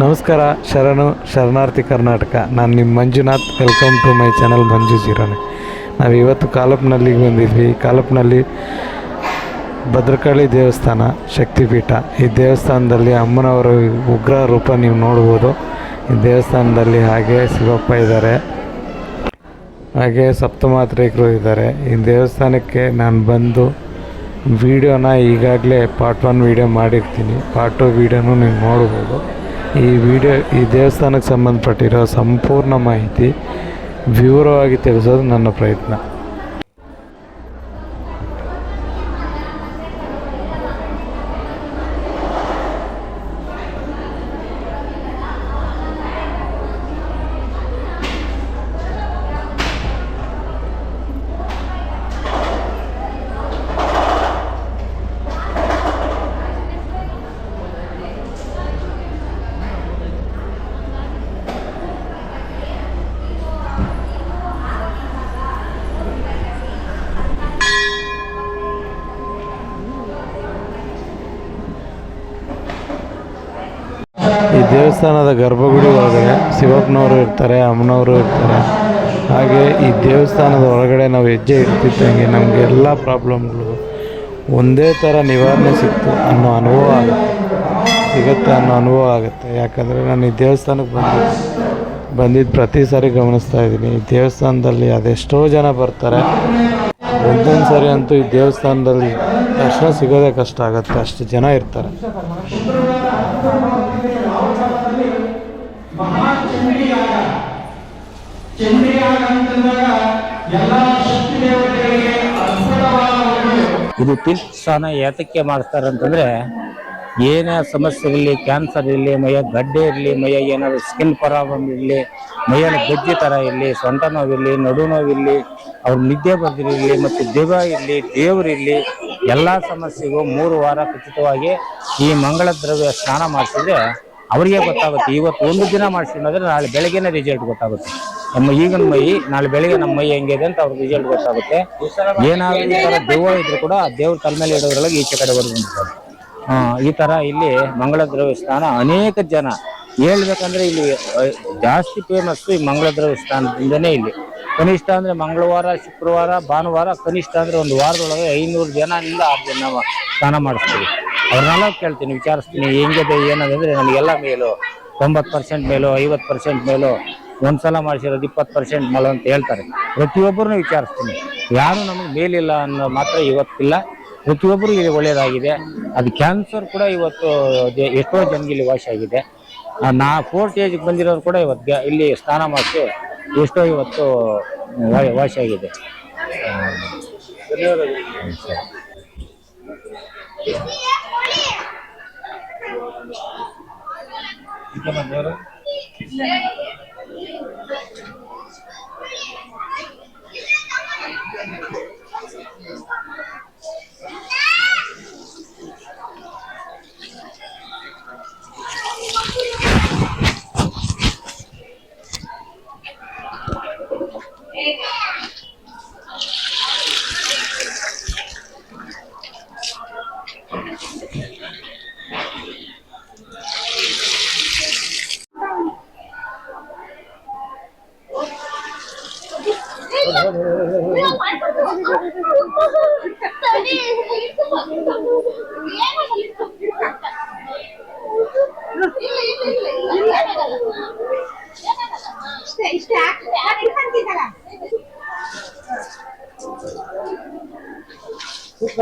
ನಮಸ್ಕಾರ, ಶರಣು ಶರಣಾರ್ಥಿ ಕರ್ನಾಟಕ. ನಾನು ನಿಮ್ಮ Manjunath. Welcome to my channel Manju ಜೀರೋನೆ ನಾವು ಇವತ್ತು ಕಾಲಪ್ನಲ್ಲಿಗೆ ಬಂದಿದ್ವಿ. ಕಾಲಪ್ನಲ್ಲಿ ಭದ್ರಕಾಳಿ ದೇವಸ್ಥಾನ, ಶಕ್ತಿಪೀಠ. ಈ ದೇವಸ್ಥಾನದಲ್ಲಿ ಅಮ್ಮನವರ ಉಗ್ರ ರೂಪ ನೀವು ನೋಡ್ಬೋದು. ಈ ದೇವಸ್ಥಾನದಲ್ಲಿ ಹಾಗೆ ಶಿವಪ್ಪ ಇದ್ದಾರೆ ಹಾಗೆ ಸಪ್ತಮಾತ್ರಿಕರು ಇದ್ದಾರೆ ಈ ದೇವಸ್ಥಾನಕ್ಕೆ ನಾನು ಬಂದು ವೀಡಿಯೋನ ಈಗಾಗಲೇ ಪಾರ್ಟ್ ಒನ್ ವೀಡಿಯೋ ಮಾಡಿರ್ತೀನಿ. ಪಾರ್ಟ್ ಟು ವೀಡಿಯೋನೂ ನೀವು ನೋಡ್ಬೋದು. ಈ ವಿಡಿಯೋ ಈ ದೇವಸ್ಥಾನಕ್ಕೆ ಸಂಬಂಧಪಟ್ಟಿರೋ ಸಂಪೂರ್ಣ ಮಾಹಿತಿ ವಿವರವಾಗಿ ತಿಳಿಸೋದು ನನ್ನ ಪ್ರಯತ್ನ ಈ ದೇವಸ್ಥಾನದ ಗರ್ಭಗುಡಿ ಒಳಗಡೆ ಶಿವಪ್ಪನವರು ಇರ್ತಾರೆ, ಅಮ್ಮನವರು ಇರ್ತಾರೆ. ಹಾಗೆ ಈ ದೇವಸ್ಥಾನದ ಒಳಗಡೆ ನಾವು ಹೆಜ್ಜೆ ಇಡ್ತಿದ್ದಂಗೆ ನಮಗೆ ಎಲ್ಲ ಪ್ರಾಬ್ಲಮ್ಗಳು ಒಂದೇ ಥರ ನಿವಾರಣೆ ಸಿಕ್ತು ಅನ್ನೋ ಅನುಭವ ಆಗುತ್ತೆ. ಸಿಗುತ್ತೆ ಅನ್ನೋ ಅನುಭವ ಆಗುತ್ತೆ. ಯಾಕಂದರೆ ನಾನು ಈ ದೇವಸ್ಥಾನಕ್ಕೆ ಬಂದಿದ್ದು ಬಂದಿದ್ದು ಪ್ರತಿ ಸಾರಿ ಗಮನಿಸ್ತಾ ಇದ್ದೀನಿ. ಈ ದೇವಸ್ಥಾನದಲ್ಲಿ ಅದೆಷ್ಟೋ ಜನ ಬರ್ತಾರೆ. ಒಂದೊಂದು ಸಾರಿ ಅಂತೂ ಈ ದೇವಸ್ಥಾನದಲ್ಲಿ ದರ್ಶನ ಸಿಗೋದೇ ಕಷ್ಟ ಆಗುತ್ತೆ. ಅಷ್ಟು ಜನ ಇರ್ತಾರೆ. ಇದು ತೀರ್ಥಸ್ಥಾನ ಯಾತಕ್ಕೆ ಮಾಡ್ತಾರೆ ಅಂತಂದ್ರೆ, ಏನೇ ಸಮಸ್ಯೆ ಇರಲಿ ಕ್ಯಾನ್ಸರ್ ಇರಲಿ, ಮೈಯ ಗಡ್ಡೆ ಇರಲಿ, ಮೈಯ ಏನಾದ್ರು ಸ್ಕಿನ್ ಪ್ರಾಬ್ಲಮ್ ಇರಲಿ, ಮೈಯಲ್ಲಿ ಗಜ್ಜಿ ತರ ಇರಲಿ ಸೊಂಟ ನೋವಿರಲಿ, ನಡು ನೋವಿರಲಿ, ಅವ್ರ ನಿದ್ದೆ ಬರ್ದಿರಲಿ ಮತ್ತು ದೆವ್ವ ಇರಲಿ ದೇವರಿರಲಿ ಎಲ್ಲ ಸಮಸ್ಯೆಗೂ ಮೂರು ವಾರ ಖಚಿತವಾಗಿ ಈ ಮಂಗಳ ದ್ರವ್ಯ ಸ್ನಾನ ಮಾಡಿಸಿದ್ರೆ, ಅವರಿಗೆ ಗೊತ್ತಾಗುತ್ತೆ. ಇವತ್ತು ಒಂದು ದಿನ ಮಾಡಿಸಿದ್ರೆ ನಾಳೆ ಬೆಳಗ್ಗೆನೇ ರಿಸಲ್ಟ್ ಗೊತ್ತಾಗುತ್ತೆ. ನಮ್ಮ ಈಗಿನ ಮೈ, ನಾಳೆ ಬೆಳಿಗ್ಗೆ ನಮ್ಮ ಮೈ ಹೆಂಗಿದೆ ಅಂತ ಅವ್ರಿಗೆ ರಿಸಲ್ಟ್ ಗೊತ್ತಾಗುತ್ತೆ. ಏನಾದ್ರೂ ಈ ದೆವ್ವ ಇದ್ರು ಕೂಡ ದೇವ್ರ ತಲೆ ಮೇಲೆ ಇಡೋದ್ರೊಳಗೆ ಈಚೆ ಕಡೆ ಆ ಈ ತರ ಇಲ್ಲಿ ಮಂಗಳ ದ್ರವ್ಯ ಸ್ಥಾನ ಅನೇಕ ಜನ. ಹೇಳ್ಬೇಕಂದ್ರೆ ಇಲ್ಲಿ ಜಾಸ್ತಿ ಫೇಮಸ್ ಈ ಮಂಗಳ ದ್ರವ್ಯ ಸ್ಥಾನದಿಂದನೇ ಇಲ್ಲಿ. ಕನಿಷ್ಠ ಅಂದ್ರೆ ಮಂಗಳವಾರ, ಶುಕ್ರವಾರ, ಭಾನುವಾರ, ಕನಿಷ್ಠ ಅಂದ್ರೆ ಒಂದು ವಾರದೊಳಗೆ ಐನೂರು ಜನದಿಂದ ಆರು ಜನ ಸ್ನಾನ ಮಾಡಿಸ್ತೀವಿ. ಅವ್ರನ್ನೆಲ್ಲ ಕೇಳ್ತೀನಿ, ವಿಚಾರಿಸ್ತೀನಿ, ಹೆಂಗಿದೆ ಏನಂದ್ರೆ ನಮಗೆಲ್ಲ ಮೇಲು. ತೊಂಬತ್ತು ಪರ್ಸೆಂಟ್ ಮೇಲೋ, ಐವತ್ತು ಪರ್ಸೆಂಟ್ ಮೇಲು. ಒಂದ್ಸಲ ಮಾಡಿಸಿರೋದು ಇಪ್ಪತ್ತು ಪರ್ಸೆಂಟ್ ಮಲ ಅಂತ ಹೇಳ್ತಾರೆ. ಪ್ರತಿಯೊಬ್ಬರನ್ನು ವಿಚಾರಿಸ್ತೀನಿ. ಯಾರು ನಮಗೆ ಮೇಲಿಲ್ಲ ಅನ್ನೋ ಮಾತ್ರ ಇವತ್ತಿಲ್ಲ. ಪ್ರತಿಯೊಬ್ಬರು ಇಲ್ಲಿ ಒಳ್ಳೆಯದಾಗಿದೆ ಅದು ಕ್ಯಾನ್ಸರ್ ಕೂಡ ಇವತ್ತು ಎಷ್ಟೋ ಜನಗೆ ಇಲ್ಲಿ ವಾಸಿ ಆಗಿದೆ. ನಾ ಫೋರ್ತ್ ಏಜ್ಗೆ ಬಂದಿರೋರು ಕೂಡ ಇವತ್ತು ಇಲ್ಲಿ ಸ್ನಾನ ಮಾಡಿಸಿ ಎಷ್ಟೋ ಇವತ್ತು ವಾಸಿ ಆಗಿದೆ.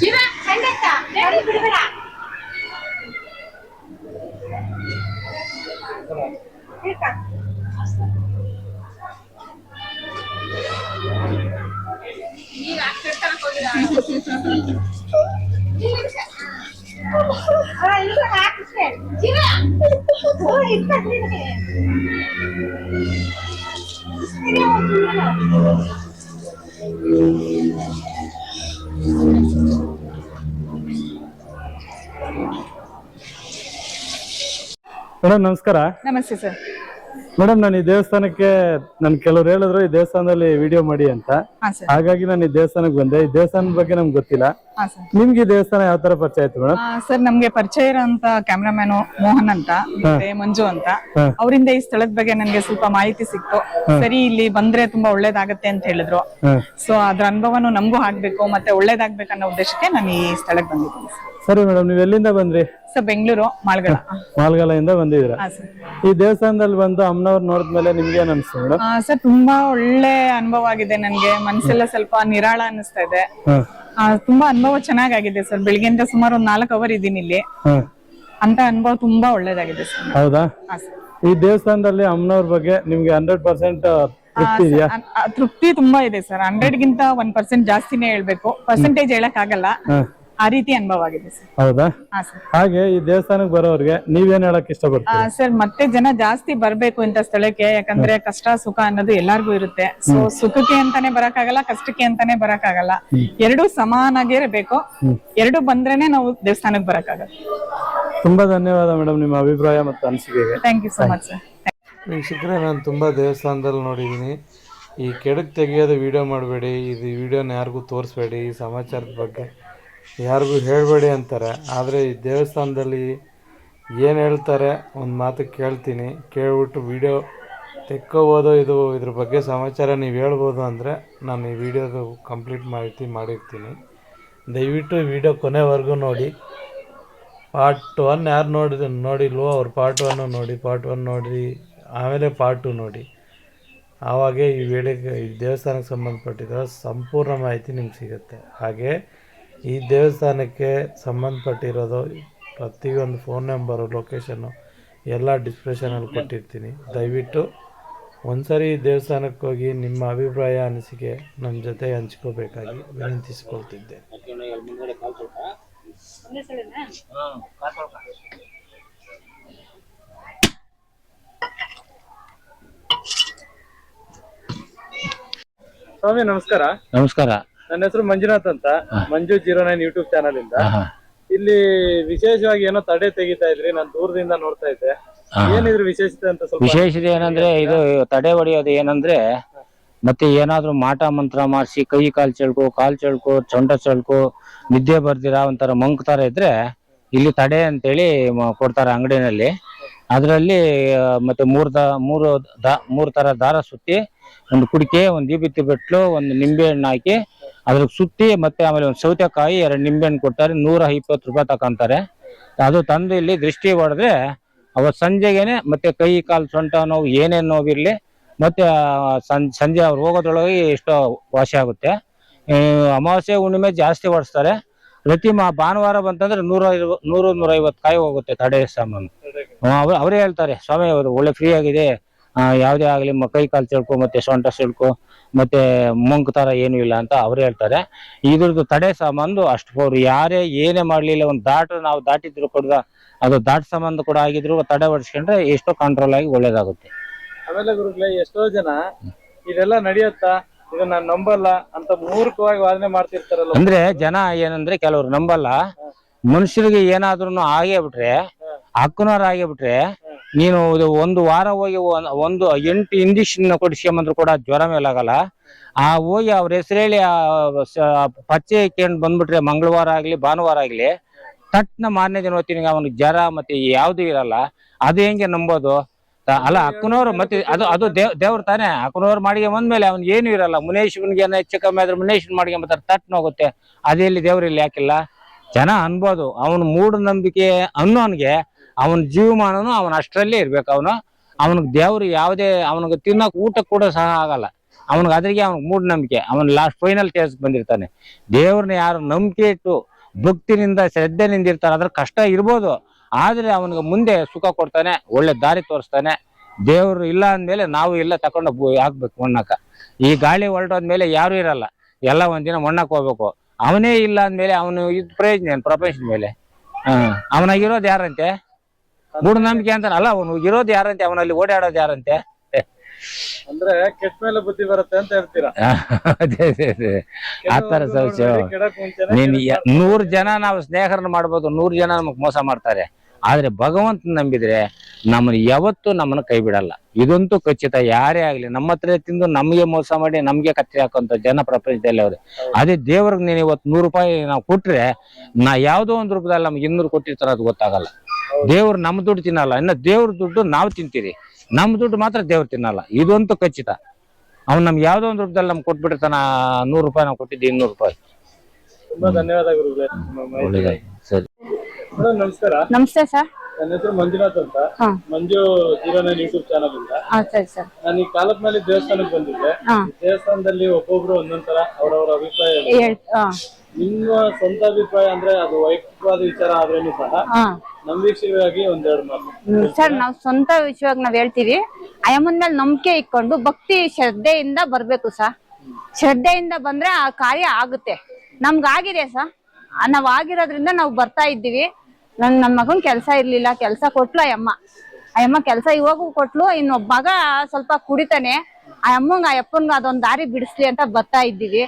ಜೀವ ಸಂಗತ್ತ ಗಾಡಿ ಬಿಡಬೇಡ ಹಿಡ್ಕ. ಆ, ಈಗ ಹಾಕಿಸ್ದೆ. ಜೀವ. ಓ, ಇಪ್ಪತ್ತು ನಿನಗೆ. ಇಸ್ತಿರಿ ಹೋಗ್ತೀನಿ ನಾನು. ಮೇಡಮ್ ನಮಸ್ಕಾರ ನಮಸ್ತೆ ಸರ್ ಮೇಡಮ್ ನಾನು ಈ ದೇವಸ್ಥಾನಕ್ಕೆ ನನ್ ಕೆಲವ್ರು ಹೇಳಿದ್ರು ಈ ದೇವಸ್ಥಾನದಲ್ಲಿ ವಿಡಿಯೋ ಮಾಡಿ ಅಂತ. ಹಾ ಸರ್. ಹಾಗಾಗಿ ನಾನು ಈ ದೇವಸ್ಥಾನಕ್ಕೆ ಬಂದೆ. ಈ ದೇವಸ್ಥಾನದ ಬಗ್ಗೆ ನಮ್ಗೆ ಗೊತ್ತಿಲ್ಲ. ಹಾ ಸರ್. ನಿಮ್ಗೆ ಈ ದೇವಸ್ಥಾನ ಯಾವ ತರ ಪರಿಚಯ ಆಯ್ತು ಮೇಡಮ್? ಆ, ಸರ್ ನಮ್ಗೆ ಪರಿಚಯ ಇರೋಂತ ಕ್ಯಾಮ್ರಾಮ್ಯಾನು ಮೋಹನ್ ಅಂತ ಮತ್ತೆ ಮಂಜು ಅಂತ. ಅವರಿಂದ ಈ ಸ್ಥಳದ ಬಗ್ಗೆ ನನ್ಗೆ ಸ್ವಲ್ಪ ಮಾಹಿತಿ ಸಿಕ್ತು. ಸರಿ ಇಲ್ಲಿ ಬಂದ್ರೆ ತುಂಬಾ ಒಳ್ಳೇದಾಗತ್ತೆ ಅಂತ ಹೇಳಿದ್ರು. ಸೊ ಅದ್ರ ಅನುಭವನು ನಮಗೂ ಆಗ್ಬೇಕು ಮತ್ತೆ ಒಳ್ಳೇದಾಗ್ಬೇಕು ಅನ್ನೋ ಉದ್ದೇಶಕ್ಕೆ ನಾನು ಈ ಸ್ಥಳಕ್ಕೆ ಬಂದಿದ್ದೀನಿ ಸರ್. ಸರಿ ಮೇಡಮ್ ನೀವು ಎಲ್ಲಿಂದ ಬಂದ್ರಿ? ಸರ್ ಬೆಂಗಳೂರು ಮಾಲ್ಗಳ ಮಾಲ್ಗಳಿಂದ ಬಂದಿದ್ರು ಈ ದೇವಸ್ಥಾನದಲ್ಲಿ ಬಂದು ಅಮ್ಮನವ್ರು ನೋಡಿದ್ಮೇಲೆ ನಿಮ್ಗೆ ಏನ್ ಅನ್ಸ್ತು ಮೇಡಮ್ ಸರ್ ತುಂಬಾ ಒಳ್ಳೆ ಅನುಭವ ಆಗಿದೆ ನನ್ಗೆ. ಮನ್ಸೆಲ್ಲ ಸ್ವಲ್ಪ ನಿರಾಳ ಅನಿಸ್ತಾ ಇದೆ. ಆ, ತುಂಬಾ ಅನುಭವ ಚೆನ್ನಾಗಿದೆ ಸರ್. ಬೆಳಿಗ್ಗೆಯಿಂದ ಸುಮಾರು ಒಂದ್ ನಾಲ್ಕು ಅವರ್ ಇದೀನಿ ಇಲ್ಲಿ. ಅಂತ ಅನುಭವ ತುಂಬಾ ಒಳ್ಳೇದಾಗಿದೆ ಸರ್. ಹೌದಾ? ಹಾ ಸರ್. ಈ ದೇವಸ್ಥಾನದಲ್ಲಿ ಅಮ್ಮನವ್ರ ಬಗ್ಗೆ ನಿಮ್ಗೆ ಹಂಡ್ರೆಡ್ ಪರ್ಸೆಂಟ್ ತೃಪ್ತಿ ಇದೆಯಾ? ತೃಪ್ತಿ ತುಂಬಾ ಇದೆ ಸರ್. ಹಂಡ್ರೆಡ್ ಗಿಂತ ಒನ್ ಪರ್ಸೆಂಟ್ ಜಾಸ್ತಿನೇ ಹೇಳ್ಬೇಕು. ಪರ್ಸೆಂಟೇಜ್ ಹೇಳಕ್ ಆಗಲ್ಲ. ಆ ರೀತಿ ಅನುಭವ ಆಗಿದೆ ಸರ್. ಹೌದಾ? ಹಾ ಸರ್. ಹಾಗೆ ಈ ದೇವಸ್ಥಾನಕ್ಕೆ ಬರೋರಿಗೆ ನೀವೇನ್ ಹೇಳಕ್ ಇಷ್ಟಪಡ್ತೀರಾ? ಸರ್ ಮತ್ತೆ ಜನ ಜಾಸ್ತಿ ಬರ್ಬೇಕು ಇಂಥ ಸ್ಥಳಕ್ಕೆ ಯಾಕಂದ್ರೆ ಕಷ್ಟ ಸುಖ ಅನ್ನೋದು ಎಲ್ಲಾರ್ಗೂ ಇರುತ್ತೆ. ಸೊ ಸುಖಕ್ಕೆ ಅಂತಾನೆ ಬರಕ್ಕಾಗಲ್ಲ ಕಷ್ಟಕ್ಕೆ ಅಂತಾನೆ ಬರಕ್ಕಾಗಲ್ಲ. ಎರಡು ಸಮಾನಾಗೇ ಇರಬೇಕು. ಎರಡು ಬಂದ್ರೇನೆ ನಾವು ದೇವಸ್ಥಾನಕ್ಕೆ ಬರಕ್ಕಾಗಲ್ಲ. ತುಂಬಾ ಧನ್ಯವಾದ ಮೇಡಮ್ ನಿಮ್ಮ ಅಭಿಪ್ರಾಯ ಮತ್ತು ಅನಿಸಿಕೆಗೆ. Thank you so much sir ವೀಕ್ಷಕರೇ ನಾನು ತುಂಬ ದೇವಸ್ಥಾನದಲ್ಲಿ ನೋಡಿದ್ದೀನಿ. ಈ ಕೆಡಕ್ ತೆಗೆಯೋದು ವಿಡಿಯೋ ಮಾಡಬೇಡಿ ಇದು ವಿಡಿಯೋನ ಯಾರಿಗೂ ತೋರಿಸ್ಬೇಡಿ ಈ ಸಮಾಚಾರದ ಬಗ್ಗೆ. ಯಾರಿಗೂ ಹೇಳಬೇಡಿ ಅಂತಾರೆ. ಆದರೆ ಈ ದೇವಸ್ಥಾನದಲ್ಲಿ ಏನು ಹೇಳ್ತಾರೆ ಒಂದು ಮಾತು ಕೇಳ್ತೀನಿ. ಕೇಳ್ಬಿಟ್ಟು ವಿಡಿಯೋ ತೆಕ್ಕೋಬೋದು. ಇದು ಇದ್ರ ಬಗ್ಗೆ ಸಮಾಚಾರ ನೀವು ಹೇಳ್ಬೋದು ಅಂದರೆ ನಾನು ಈ ವಿಡಿಯೋದು ಕಂಪ್ಲೀಟ್ ಮಾಹಿತಿ ಮಾಡಿರ್ತೀನಿ. ದಯವಿಟ್ಟು ವಿಡಿಯೋ ಕೊನೆವರೆಗೂ ನೋಡಿ. ಪಾರ್ಟ್ ಒನ್ ಯಾರು ನೋಡಿದ, ನೋಡಿಲ್ವೋ ಅವ್ರು ಪಾರ್ಟ್ ಒನ್ನು ನೋಡಿ ಪಾರ್ಟ್ ಒನ್ ನೋಡಿರಿ ಆಮೇಲೆ ಪಾರ್ಟ್ ಟು ನೋಡಿ. ಆವಾಗೇ ಈ ವೇಳೆಗೆ ಈ ದೇವಸ್ಥಾನಕ್ಕೆ ಸಂಬಂಧಪಟ್ಟಿರೋ ಸಂಪೂರ್ಣ ಮಾಹಿತಿ ನಿಮ್ಗೆ ಸಿಗುತ್ತೆ. ಹಾಗೆ ಈ ದೇವಸ್ಥಾನಕ್ಕೆ ಸಂಬಂಧಪಟ್ಟಿರೋದು ಪ್ರತಿಯೊಂದು ಫೋನ್ ನಂಬರು ಲೊಕೇಶನ್ನು ಎಲ್ಲ ಡಿಸ್ಕ್ರಿಪ್ಷನಲ್ಲಿ ಕೊಟ್ಟಿರ್ತೀನಿ. ದಯವಿಟ್ಟು ಒಂದ್ಸರಿ ಈ ದೇವಸ್ಥಾನಕ್ಕೆ ಹೋಗಿ ನಿಮ್ಮ ಅಭಿಪ್ರಾಯ ಅನಿಸಿಕೆ ನಮ್ಮ ಜೊತೆ ಹಂಚ್ಕೋಬೇಕಾಗಿ ವಿನಂತಿಸಿಕೊಳ್ತಿದ್ದೆ. ಸ್ವಾಮಿ ನಮಸ್ಕಾರ. ನಮಸ್ಕಾರ. ನನ್ನ ಹೆಸರು ಮಂಜುನಾಥ್ ಅಂತ. Manju zero nine YouTube channel ಇಂದ. ಇಲ್ಲಿ ವಿಶೇಷವಾಗಿ ಏನೋ ತಡೆ ತೆಗಿತಾ ಇದ್ರಿ ನಾನು ದೂರದಿಂದ ನೋಡ್ತಾ ಇದ್ದೆ. ಏನಿದ್ರು ವಿಶೇಷತೆ ಅಂತ ಸ್ವಲ್ಪ ವಿಶೇಷತೆ ಏನಂದ್ರೆ ಇದು ತಡೆ ಹೊಡೆಯೋದು ಏನಂದ್ರೆ ಮತ್ತೆ ಏನಾದ್ರೂ ಮಾಟ ಮಂತ್ರ ಮಾಡಿಸಿ ಕೈ ಕಾಲ್ ಚಳ್ಕು ಕಾಲ್ ಚಳ್ಕು ಸೊಂಟ ಚಳ್ಕು ನಿದ್ದೆ ಬರ್ದಿರಾ ಒಂಥರ ಮಂಕ್ ತರ ಇದ್ರೆ ಇಲ್ಲಿ ತಡೆ ಅಂತೇಳಿ ಮ- ಕೊಡ್ತಾರೆ ಅಂಗಡಿನಲ್ಲಿ. ಅದರಲ್ಲಿ ಮತ್ತೆ ಮೂರ್ ದ ಮೂರು ದ- ಮೂರ್ ತರ ದಾರ ಸುತ್ತಿ ಒಂದು ಕುಡಿಕೆ ಒಂದು ದೀಪಿತ್ತಿ ಬೆಟ್ಲು ಒಂದು ನಿಂಬೆ ಹಣ್ಣು ಹಾಕಿ ಅದ್ರ ಸುತ್ತಿ ಮತ್ತೆ ಆಮೇಲೆ ಒಂದು ಸೌತೆಕಾಯಿ ಎರಡು ನಿಂಬೆ ಹಣ್ಣು ಕೊಡ್ತಾರೆ ನೂರ ಇಪ್ಪತ್ತು ರೂಪಾಯಿ ತಕೊಂತಾರೆ ಅದು ತಂದು ಇಲ್ಲಿ ದೃಷ್ಟಿ ಹೊಡೆದ್ರೆ ಅವತ್ತು ಸಂಜೆಗೇನೆ ಮತ್ತೆ ಕೈ ಕಾಲು ಸೊಂಟ ನೋವು ಏನೇನ್ ನೋವಿರಲಿ ಮತ್ತೆ ಸಂ- ಸಂಜೆ ಅವ್ರು ಹೋಗೋದ್ರೊಳಗೆ ಎಷ್ಟೋ ವಾಸಿ ಆಗುತ್ತೆ. ಅಮಾವಾಸ್ಯ ಹುಣ್ಣಿಮೆ ಜಾಸ್ತಿ ಹೊಡಿಸ್ತಾರೆ ಪ್ರತಿ ಮಾ ಭಾನುವಾರ ಬಂತಂದ್ರೆ ನೂರ ನೂರು ನೂರೈವತ್ತು ಕಾಯಿ ಹೋಗುತ್ತೆ ತಡೆ ಸಾಮಾನು. ಅವ್ರು ಅವರೇ ಹೇಳ್ತಾರೆ ಸ್ವಾಮಿ ಅವರು ಒಳ್ಳೆ ಫ್ರೀ ಆಗಿದೆ ಯಾವುದೇ ಆಗಲಿ ಕೈ ಕಾಲು ಸೆಳ್ಕೊ ಮತ್ತೆ ಸೊಂಟ ಸೆಳ್ಕೊ ಮತ್ತೆ ಮಂಕ್ ತರ ಏನು ಇಲ್ಲ ಅಂತ ಅವ್ರು ಹೇಳ್ತಾರೆ. ಇದ್ರದ್ದು ತಡೆ ಸಂಬಂಧ ಅಷ್ಟು ಅವ್ರು ಯಾರೇ ಏನೇ ಮಾಡ್ಲಿಲ್ಲ ಒಂದು ದಾಟ ನಾವು ದಾಟಿದ್ರು ಕೂಡ ಅದು ದಾಟ ಸಂಬಂಧ ಕೂಡ ಆಗಿದ್ರು ತಡೆ ಹೊಡಿಸ್ಕೊಂಡ್ರೆ ಎಷ್ಟೋ ಕಂಟ್ರೋಲ್ ಆಗಿ ಒಳ್ಳೇದಾಗುತ್ತೆ. ಆಮೇಲೆ ಗುರುಗಳೇ ಎಷ್ಟೋ ಜನ ಇದೆಲ್ಲ ನಡೆಯುತ್ತಾ? ಇದು ನಾನು ನಂಬಲ್ಲ ಅಂತ ಮೂರ್ಖವಾಗಿ ವಾದನೆ ಮಾಡ್ತಿರ್ತಾರಲ್ಲ. ಅಂದ್ರೆ ಜನ ಏನಂದ್ರೆ ಕೆಲವ್ರು ನಂಬಲ್ಲ. ಮನುಷ್ಯರಿಗೆ ಏನಾದ್ರೂ ಆಗೇ ಬಿಟ್ರೆ ಆಗಿಬಿಟ್ರೆ ನೀನು ಒಂದು ವಾರ ಹೋಗಿ ಒಂದು ಎಂಟು ಇಂಜೆಕ್ಷನ್ ಕೊಡಿಸ್ಕೊಂಬಂದ್ರು ಕೂಡ ಜ್ವರ ಮೇಲಾಗಲ್ಲ. ಆ ಹೋಗಿ ಅವ್ರ ಹೆಸರು ಹೇಳಿ ಆ ಪಚ್ಚೆ ಕೇಂಡ್ ಬಂದ್ಬಿಟ್ರೆ ಮಂಗಳವಾರ ಆಗ್ಲಿ, ಭಾನುವಾರ ಆಗ್ಲಿ, ತಟ್ನ ಮಾರನೇ ದಿನ ಹೊತ್ತಿನ ಅವನಿಗೆ ಜ್ವರ ಮತ್ತೆ ಯಾವ್ದು ಇರಲ್ಲ. ಅದು ಹೆಂಗೆ ನಂಬೋದು? ಅಲ್ಲ ಅಕ್ಕನವ್ರು ಮತ್ತೆ ಅದು ಅದು ದೇವ್, ದೇವ್ರ ತಾನೇ. ಅಕ್ಕನವ್ರು ಮಾಡಿಗೆ ಬಂದ್ಮೇಲೆ ಅವ್ನ್ ಏನು ಇರಲ್ಲ. ಮುನೇಶ್ವನ್ಗೆ ಹೆಚ್ಚು ಕಮ್ಮಿ ಆದ್ರೆ ಮುನೇಶ್ವನ್ ಮಾಡಿಗೆ ಬರ್ತಾರೆ ತಟ್ನ ಹೋಗುತ್ತೆ. ಅದೆಲ್ಲಿ ದೇವ್ರಲ್ಲಿ ಯಾಕಿಲ್ಲ ಜನ ಅನ್ಬೋದು. ಅವನ ಮೂಢನಂಬಿಕೆ ಅನ್ನೋನ್ಗೆ ಅವನ ಜೀವಮಾನನು ಅವನ ಅಷ್ಟರಲ್ಲೇ ಇರ್ಬೇಕು. ಅವನು, ಅವನಿಗೆ ದೇವ್ರು ಯಾವುದೇ, ಅವನಿಗೆ ತಿನ್ನೋಕೆ ಊಟ ಕೂಡ ಸಹ ಆಗಲ್ಲ. ಅವನಿಗೆ ಅದ್ರಿಗೆ ಅವ್ನಿಗೆ ಮೂಢನಂಬಿಕೆ. ಅವನ್ ಲಾಸ್ಟ್ ಫೈನಲ್ ಸ್ಟೇಜ್ ಬಂದಿರ್ತಾನೆ. ದೇವ್ರನ್ನ ಯಾರು ನಂಬಿಕೆ ಇಟ್ಟು ಭಕ್ತಿನಿಂದ ಶ್ರದ್ಧೆನಿಂದ ಇರ್ತಾರೆ ಅದ್ರ ಕಷ್ಟ ಇರ್ಬೋದು. ಆದ್ರೆ ಅವನಿಗೆ ಮುಂದೆ ಸುಖ ಕೊಡ್ತಾನೆ, ಒಳ್ಳೆ ದಾರಿ ತೋರಿಸ್ತಾನೆ. ದೇವ್ರು ಇಲ್ಲ ಅಂದ್ಮೇಲೆ ನಾವು ಇಲ್ಲ ತಕೊಂಡು ಬು- ಹಾಕ್ಬೇಕು ಮಣ್ಣಾಕ ಈ ಗಾಳಿ ಹೊರಟೋದ್ಮೇಲೆ ಯಾರು ಇರಲ್ಲ. ಎಲ್ಲ ಒಂದಿನ ಮಣ್ಣಕ್ಕೆ ಹೋಗ್ಬೇಕು. ಅವನೇ ಇಲ್ಲ ಅಂದ್ಮೇಲೆ ಅವನು ಇದು ಪ್ರಯೋಜನ ಏನು? ಪ್ರಪಂಚದ ಮೇಲೆ? ಅವನಾಗಿರೋದು ಯಾರಂತೆ? ಮೂಢನಂಬಿಕೆ ಅಂತ ಅಲ್ಲ ಅವನು ಇರೋದು ಯಾರಂತೆ? ಅವನಲ್ಲಿ ಓಡಾಡೋದು ಯಾರಂತೆ? ಅಂದ್ರೆ ಕೆಟ್ಟ ಮೇಲೆ ಬುದ್ಧಿ ಬರುತ್ತೆ ಅಂತ ಹೇಳ್ತೀರಾ? ಅದೇ ಅದೇ ಅದೇ. ಆತರ ಸೌಚು ಕೆಡಕ್ ಮುಂಚೆನೆ ನೀನ್ ಯ- ನೂರ್ ಜನ ನಾವು ಸ್ನೇಹರನ್ನ ಮಾಡ್ಬೋದು ನೂರ್ ಜನ ನಮಗ್ ಮೋಸ ಮಾಡ್ತಾರೆ. ಆದ್ರೆ ಭಗವಂತ ನಂಬಿದ್ರೆ ನಮ್ಮನ್ನ ಯಾವತ್ತು ನಮ್ಮನ್ನ ಕೈ ಬಿಡಲ್ಲ. ಇದಂತೂ ಖಚಿತ. ಯಾರೇ ಆಗ್ಲಿ ನಮ್ಮ ಹತ್ರ ತಿಂದು ನಮ್ಗೆ ಮೋಸ ಮಾಡಿ ನಮ್ಗೆ ಕತ್ತಿ ಹಾಕುವಂತ ಜನ ಪ್ರಪಂಚದಲ್ಲಿ ಅವ್ರೆ. ಅದೇ ದೇವ್ರಿಗೆ ನೀನ್ ಇವತ್ತು ನೂರು ರೂಪಾಯಿ ನಾವು ಕೊಟ್ರೆ ನಾ ಯಾವ್ದೋ ಒಂದ್ ರೂಪದಲ್ಲಿ ನಮ್ಗೆ ಇನ್ನೂರು ಕೊಟ್ಟಿರ್ತಾರ ಅದು ಗೊತ್ತಾಗಲ್ಲ. ದೇವ್ರು ನಮ್ ದುಡ್ಡು ತಿನ್ನಲ್ಲ. ಇನ್ನ ದೇವ್ರ ದುಡ್ಡು ನಾವು ತಿಂತೀರಿ. ನಮ್ ದುಡ್ಡು ಮಾತ್ರ ದೇವ್ರು ತಿನ್ನಲ್ಲ. ಇದಂತೂ ಖಚಿತ. ಅವ್ನು ನಮ್ಗೆ ಯಾವ್ದೋ ಒಂದ್ ರೂಪದಲ್ಲಿ ನಮ್ಗೆ ಕೊಟ್ಬಿಟ್ಟಿರ್ತಾನ ನೂರು ರೂಪಾಯಿ ನಾವು ಕೊಟ್ಟಿದ್ದೆ ಇನ್ನೂರು ರೂಪಾಯಿ. ತುಂಬಾ ಧನ್ಯವಾದ ಗುರುಗಳೇ. ನಿಮ್ಮ ಮಾಹಿತಿಗೆ. ಸರಿ. ಮೇಡಮ್ ನಮಸ್ಕಾರ. ನಮಸ್ತೆ ಸರ್. ನನ್ನ ಹೆಸರು ಮಂಜುನಾಥ್ ಅಂತ. ಹಾ. ಮಂಜು ಜೀವನ ನೈನ್ ಯೂಟ್ಯೂಬ್ ಚಾನಲ್ ಇಂದ. ಹಾ ಸರಿ ಸರ್. ನಾನು ಈ ಕಾಲಪ್ನಲ್ಲಿ ದೇವಸ್ಥಾನಕ್ಕೆ ಬಂದಿದ್ದೆ. ಹಾ. ದೇವಸ್ಥಾನದಲ್ಲಿ ಒಬ್ಬೊಬ್ರು ಒಂದೊಂದ್ ತರ ಅವ್ರವ್ರ ಅಭಿಪ್ರಾಯ ಇದೆ. ಹೇಳ್ ಹಾ. ನಿಮ್ಮ ಸ್ವಂತ ಅಭಿಪ್ರಾಯ ಅಂದ್ರೆ ಅದು ವೈಯಕ್ತಿಕವಾದ ವಿಚಾರ ಆದ್ರೇನು ಸಹ ಹಾ. ಸರ್, ನಾವು ಸ್ವಂತ ವಿಷಯವಾಗಿ ನಾವ್ ಹೇಳ್ತೀವಿ. ಅಯ್ಯಮ್ಮನ ಮೇಲೆ ನಂಬಿಕೆ ಇಟ್ಕೊಂಡು ಭಕ್ತಿ ಶ್ರದ್ಧೆಯಿಂದ ಬರ್ಬೇಕು, ಸರ್. ಶ್ರದ್ಧೆಯಿಂದ ಬಂದ್ರೆ ಆ ಕಾರ್ಯ ಆಗುತ್ತೆ. ನಮ್ಗಾಗಿದೆ ಸರ್. ನಾವ್ ಆಗಿರೋದ್ರಿಂದ ನಾವು ಬರ್ತಾ ಇದ್ದೀವಿ. ನನ್ ನನ್ ಮಗನ್ ಕೆಲ್ಸ ಇರ್ಲಿಲ್ಲ, ಕೆಲ್ಸ ಕೊಟ್ಲು ಅಯ್ಯಮ್ಮ ಅಯ್ಯಮ್ಮ ಕೆಲ್ಸ ಇವಾಗೂ ಕೊಟ್ಲು, ಇನ್ನೊಬ್ಬ ಮಗ ಸ್ವಲ್ಪ ಕುಡಿತಾನೆ. ಆ ಅಮ್ಮಂಗ ಆ ಅಪ್ಪನ್ಗ ಅದೊಂದ್ ದಾರಿ ಬಿಡಿಸ್ಲಿ ಅಂತ ಬರ್ತಾ ಇದ್ದೀವಿ.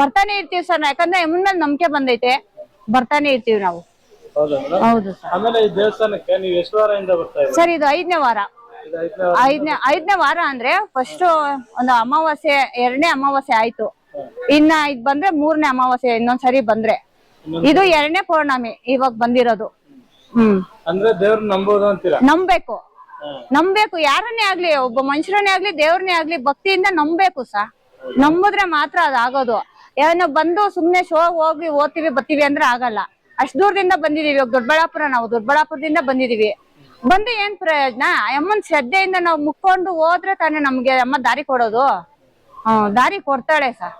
ಬರ್ತಾನೆ ಇರ್ತೀವಿ, ಸರ್. ಯಾಕಂದ್ರೆ ಅಮ್ಮನ ಮೇಲೆ ನಂಬಿಕೆ ಬಂದೈತೆ. ಬರ್ತಾನೆ ಇರ್ತೀವಿ ನಾವು. ಹೌದಾ ಸರ್. ಆಮೇಲೆ ಈ ದೇವಸ್ಥಾನಕ್ಕೆ ನೀವು ಎಷ್ಟು ವಾರದಿಂದ ಬರ್ತಾ ಇದ್ದೀರಿ? ಸರ್ ಇದು ಐದನೇ ವಾರ. ಇದು ಐದನೇ ವಾರ. ಐದನೇ ಐದನೇ ವಾರ ಅಂದ್ರೆ ಫಸ್ಟ್ ಒಂದು ಅಮಾವಾಸ್ಯೆ ಎರಡನೇ ಅಮಾವಾಸ್ಯೆ ಆಯ್ತು. ಇನ್ನ ಇದ್ ಬಂದ್ರೆ ಮೂರನೇ ಅಮಾವಾಸ್ಯೆ ಇನ್ನೊಂದ್ಸರಿ ಬಂದ್ರೆ. ಇದು ಎರಡನೇ ಪೌರ್ಣಮಿ ಇವಾಗ ಬಂದಿರೋದು. ಹ್ಮ್. ಅಂದ್ರೆ ದೇವ್ರನ್ನ ನಂಬೋದು ಅಂತೀರಾ? ನಂಬೇಕು ನಂಬೇಕು ಯಾರನ್ನೇ ಆಗ್ಲಿ ಒಬ್ಬ ಮನುಷ್ಯರನ್ನೇ ಆಗ್ಲಿ ದೇವ್ರನ್ನೇ ಆಗ್ಲಿ ಭಕ್ತಿಯಿಂದ ನಂಬೇಕು ಸಾ ನಂಬಿದ್ರೆ ಮಾತ್ರ ಅದಾಗೋದು. ಏನೋ ಬಂದು ಸುಮ್ನೆ ಶೋ ಹೋಗಿ ಓದ್ತೀವಿ ಬರ್ತೀವಿ ಅಂದ್ರೆ ಆಗಲ್ಲ. ಅಷ್ಟ್ ದೂರದಿಂದ ಬಂದಿದೀವಿ. ಇವಾಗ ದೊಡ್ಡಬಳ್ಳಾಪುರ ನಾವು ದೊಡ್ಡಬಳ್ಳಾಪುರದಿಂದ ಬಂದಿದೀವಿ. ಬಂದು ಏನ್ ಪ್ರಯೋಜನ? ಅಮ್ಮನ್ ಶ್ರದ್ಧೆಯಿಂದ ನಾವು ಮುಕ್ಕೊಂಡು ಹೋದ್ರೆ ತಾನೇ ನಮ್ಗೆ ಅಮ್ಮ ದಾರಿ ಕೊಡೋದು. ಹ್ಮ್ ದಾರಿ ಕೊಡ್ತಾಳೆ ಸರ್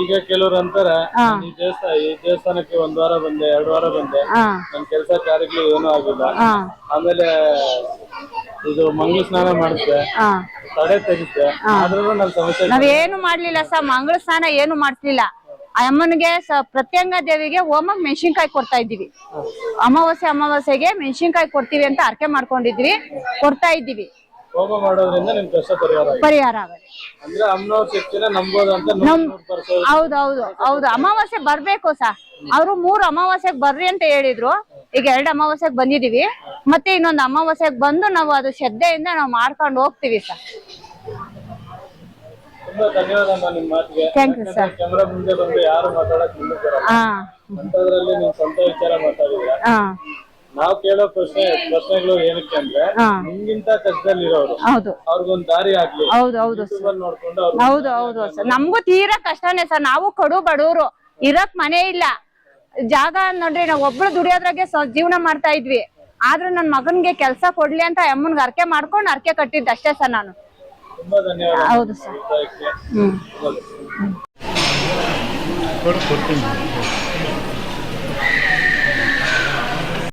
ಈಗ ಕೆಲವರು ಅಂತಾರೆ ನಾನ್ ಈ ದೇವಸ್ಥಾನ ಈ ದೇವಸ್ಥಾನಕ್ಕೆ ಒಂದ್ ವಾರ ಬಂದೆ ಎರಡು ವಾರ ಬಂದೆ. ಹಾ. ನನ್ ಕೆಲಸ ಕಾರ್ಯಗಳು ಏನೂ ಆಗಿಲ್ಲ ಹಾ. ಆಮೇಲೆ ಇದು ಮಂಗಳ ಸ್ನಾನ ಮಾಡುತ್ತೆ. ಹಾ. ತಡೆ ತೆಗಿದ್ದೆ ಆದ್ರೂ ನನ್ ಸಮಸ್ಯೆ ನಾವೇನು ಮಾಡ್ಲಿಲ್ಲ ಸರ್ ಮಂಗಳ ಸ್ನಾನ ಏನು ಮಾಡ್ಲಿಲ್ಲ ಆ ಅಮ್ಮನಿಗೆ ಪ್ರತ್ಯಂಗ ದೇವಿಗೆ ಹೋಮಕ್ ಮೆಣಸಿನ್ಕಾಯಿ ಕೊಡ್ತಾ ಇದ್ದೀವಿ. ಅಮಾವಾಸ್ಯೆ ಅಮಾವಾಸ್ಯೆಗೆ ಮೆಣಸಿನ್ಕಾಯಿ ಕೊಡ್ತೀವಿ ಅಂತ ಅರ್ಕೆ ಮಾಡ್ಕೊಂಡಿದ್ವಿ ಕೊಡ್ತಾ ಇದ್ದೀವಿ. ಹೋಮ ಮಾಡೋದ್ರಿಂದ ನಿಮ್ ಕಷ್ಟ ಪರಿಹಾರ ಆಗಿದೆ ಪರಿಹಾರ ಆಗುತ್ತೆ. ಅಂದ್ರೆ ಅಮ್ಮನವ್ರ ಶಕ್ತಿನ ನಂಬೋದು ಅಂತ ನೂರ್ ನೂರ್ ಪರ್ಸೆಂಟ್ ಹೌದೌದು ಹೌದು ಅಮಾವಾಸ್ಯೆ ಬರ್ಬೇಕು ಸ. ಅವರು ಮೂರು ಅಮಾವಾಸ್ಯೆಗೆ ಬರ್ರಿ ಅಂತ ಹೇಳಿದ್ರು. ಈಗ ಎರಡು ಅಮಾವಾಸ್ಯೆಗೆ ಬಂದಿದೀವಿ ಮತ್ತೆ ಇನ್ನೊಂದು ಅಮಾವಾಸ್ಯೆಗೆ ಬಂದು ನಾವು ಅದು ಶ್ರದ್ಧೆಯಿಂದ ನಾವು ಮಾಡ್ಕೊಂಡು ಹೋಗ್ತೀವಿ ಸರ್ ತುಂಬಾ ಧನ್ಯವಾದ ಅಮ್ಮ ನಿಮ್ ಮಾತಿಗೆ. ಥ್ಯಾಂಕ್ ಯು ಸರ್ ಕ್ಯಾಮ್ರಾ ಮುಂದೆ ಬಂದು ಯಾರು ಮಾತಾಡಕ್ ಮುಂದೆ ಬರಲ್ಲ ಹಾ ಅಂತದ್ರಲ್ಲಿ ನಿಮ್ ಸ್ವಂತ ವಿಚಾರ ಮಾತಾಡಿದ್ರ. ಹಾ ನಾವ್ ಕೇಳೋ ಪ್ರಶ್ನೆ ಪ್ರಶ್ನೆಗಳು ಏನಕ್ಕೆ ಅಂದ್ರೆ ಹಾ ನಿಮ್ಗಿಂತ ಕಷ್ಟದಲ್ಲಿ ಇರೋರು ಹೌದು. ಅವ್ರಿಗೊಂದ್ ದಾರಿ ಆಗ್ಲಿ. ಹೌದು ಹೌದು ಅಲ್ಲಿ ನೋಡ್ಕೊಂಡು ಅವ್ರು ಹೌದು ಹೌದು ಸರ್ ನಮಗೂ ತೀರಾ ಕಷ್ಟನೇ ಸರ್ ನಾವು ಕಡು ಬಡವರು ಇರಕ್ ಮನೆ ಇಲ್ಲ. ಜಾಗ ನೋಡ್ರಿ ನಾವು ಒಬ್ರು ದುಡಿಯೋದ್ರಾಗೆ ಸ- ಜೀವನ ಮಾಡ್ತಾ ಇದ್ವಿ. ಆದ್ರೂ ನನ್ ಮಗನ್ಗೆ ಕೆಲ್ಸ ಕೊಡ್ಲಿ ಅಂತ ಅಮ್ಮನ್ಗೆ ಅರ್ಕೆ ಮಾಡ್ಕೊಂಡು ಅರ್ಕೆ ಕಟ್ಟಿದ್ದು ಅಷ್ಟೇ ಸರ್ ನಾನು. ಹೌದು ಸರ್. ಹ್ಮ್.